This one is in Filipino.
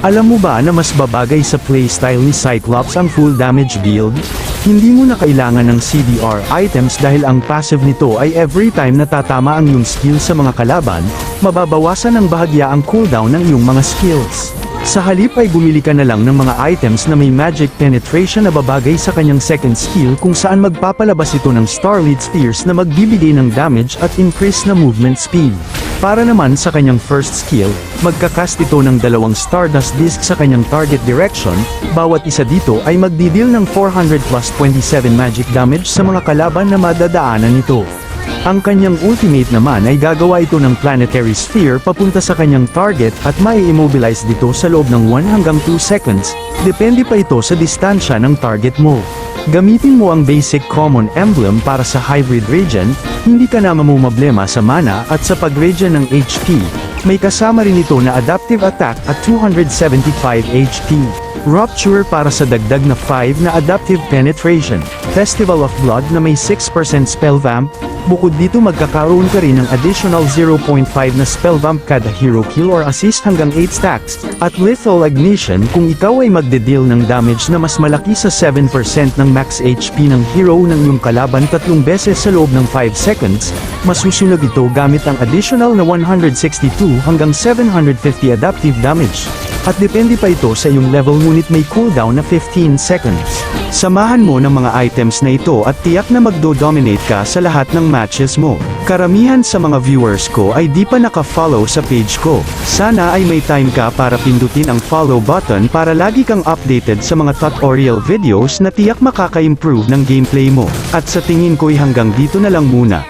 Alam mo ba na mas babagay sa playstyle ni Cyclops ang full damage build? Hindi mo na kailangan ng CDR items dahil ang passive nito ay every time natatama ang iyong skill sa mga kalaban, mababawasan ng bahagya ang cooldown ng iyong mga skills. Sa halip ay bumili ka na lang ng mga items na may magic penetration na babagay sa kanyang second skill kung saan magpapalabas ito ng Starlit Spears na magbibigay ng damage at increase na movement speed. Para naman sa kanyang first skill, magkakast ito ng dalawang Stardust Disc sa kanyang target direction, bawat isa dito ay magdidil ng 400 plus 27 magic damage sa mga kalaban na madadaanan nito. Ang kanyang ultimate naman ay gagawa ito ng planetary sphere papunta sa kanyang target at mai-immobilize dito sa loob ng 1 hanggang 2 seconds, depende pa ito sa distansya ng target mo. Gamitin mo ang basic common emblem para sa hybrid region, hindi ka na mamumblema sa mana at sa pag-region ng HP, may kasama rin ito na adaptive attack at 275 HP. Rupture para sa dagdag na 5 na adaptive penetration. Festival of Blood na may 6% spell vamp. Bukod dito magkakaroon ka rin ng additional 0.5 na spell vamp kada hero kill or assist hanggang 8 stacks. At Lethal Ignition kung ikaw ay magde-deal ng damage na mas malaki sa 7% ng max HP ng hero ng iyong kalaban tatlong beses sa loob ng 5 seconds, masusunog ito gamit ang additional na 162 hanggang 750 adaptive damage. At depende pa ito sa iyong level ngunit may cooldown na 15 seconds. Samahan mo ng mga items na ito at tiyak na magdo-dominate ka sa lahat ng matches mo. Karamihan sa mga viewers ko ay di pa naka-follow sa page ko. Sana ay may time ka para pindutin ang follow button para lagi kang updated sa mga tutorial videos na tiyak makaka-improve ng gameplay mo. At sa tingin ko'y hanggang dito na lang muna.